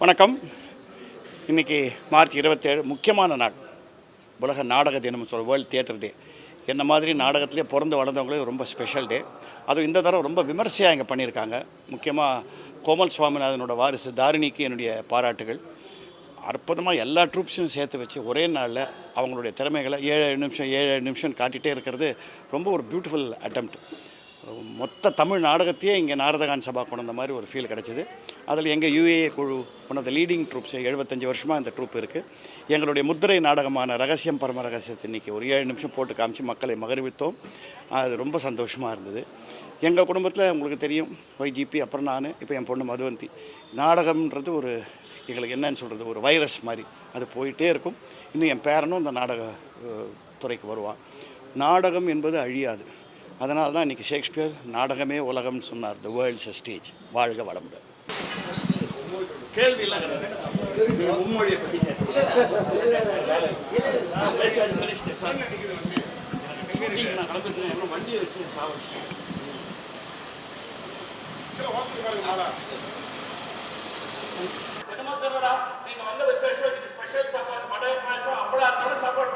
வணக்கம். இன்றைக்கி மார்ச் இருபத்தேழு முக்கியமான நாள். உலக நாடக தினம் சொல்ல வேர்ல்டு தியேட்டர் டே என்ன மாதிரி நாடகத்திலே பிறந்து வளர்ந்தவங்களே ரொம்ப ஸ்பெஷல் டே அதுவும் இந்த தடவை ரொம்ப விமர்சையாக இங்கே பண்ணியிருக்காங்க. முக்கியமாக கோமல் சுவாமிநாதனோட வாரிசு தாரிணிக்கு என்னுடைய பாராட்டுகள். அற்புதமாக எல்லா ட்ரூப்ஸையும் சேர்த்து வச்சு ஒரே நாளில் அவங்களுடைய திறமைகளை ஏழு நிமிஷம் ஏழு ஏழு நிமிஷம் காட்டிகிட்டே இருக்கிறது ரொம்ப ஒரு பியூட்டிஃபுல் அட்டம்ப்ட் மொத்த தமிழ் நாடகத்தையே இங்கே நாரதகான் சபா கொண்டு வந்த மாதிரி ஒரு ஃபீல் கிடச்சிது. அதில் எங்கள் யூஏஏ குழு one of the leading troupes எழுபத்தஞ்சு வருஷமாக இந்த ட்ரூப் இருக்குது எங்களுடைய முத்திரை நாடகமான ரகசியம் பரம ரகசியத்தை இன்றைக்கி ஒரு ஏழு நிமிஷம் போட்டு காமிச்சு மக்களை மகிழ்வித்தோம். அது ரொம்ப சந்தோஷமாக இருந்தது. எங்கள் குடும்பத்தில் உங்களுக்கு தெரியும் ஒய்ஜிபி அப்புறம் நான் இப்போ என் பொண்ணு மதுவந்தி. நாடகம்ன்றது ஒரு எங்களுக்கு என்னன்னு சொல்கிறது ஒரு வைரஸ் மாதிரி. அது போயிட்டே இருக்கும். இன்னும் என் பேரனும் இந்த நாடக துறைக்கு வருவான். நாடகம் என்பது அழியாது. அதனால தான் இன்றைக்கி ஷேக்ஸ்பியர் நாடகமே உலகம்னு சொன்னார் த வேர்ல்ட்ஸ் ஸ்டேஜ் வாழ்க வளமுடன். கேள்வியெல்லாம் கிடையாது வண்டியை வச்சு நீங்க வந்த ஸ்பெஷல் சாப்பாடு பாயசம் சாப்பாடு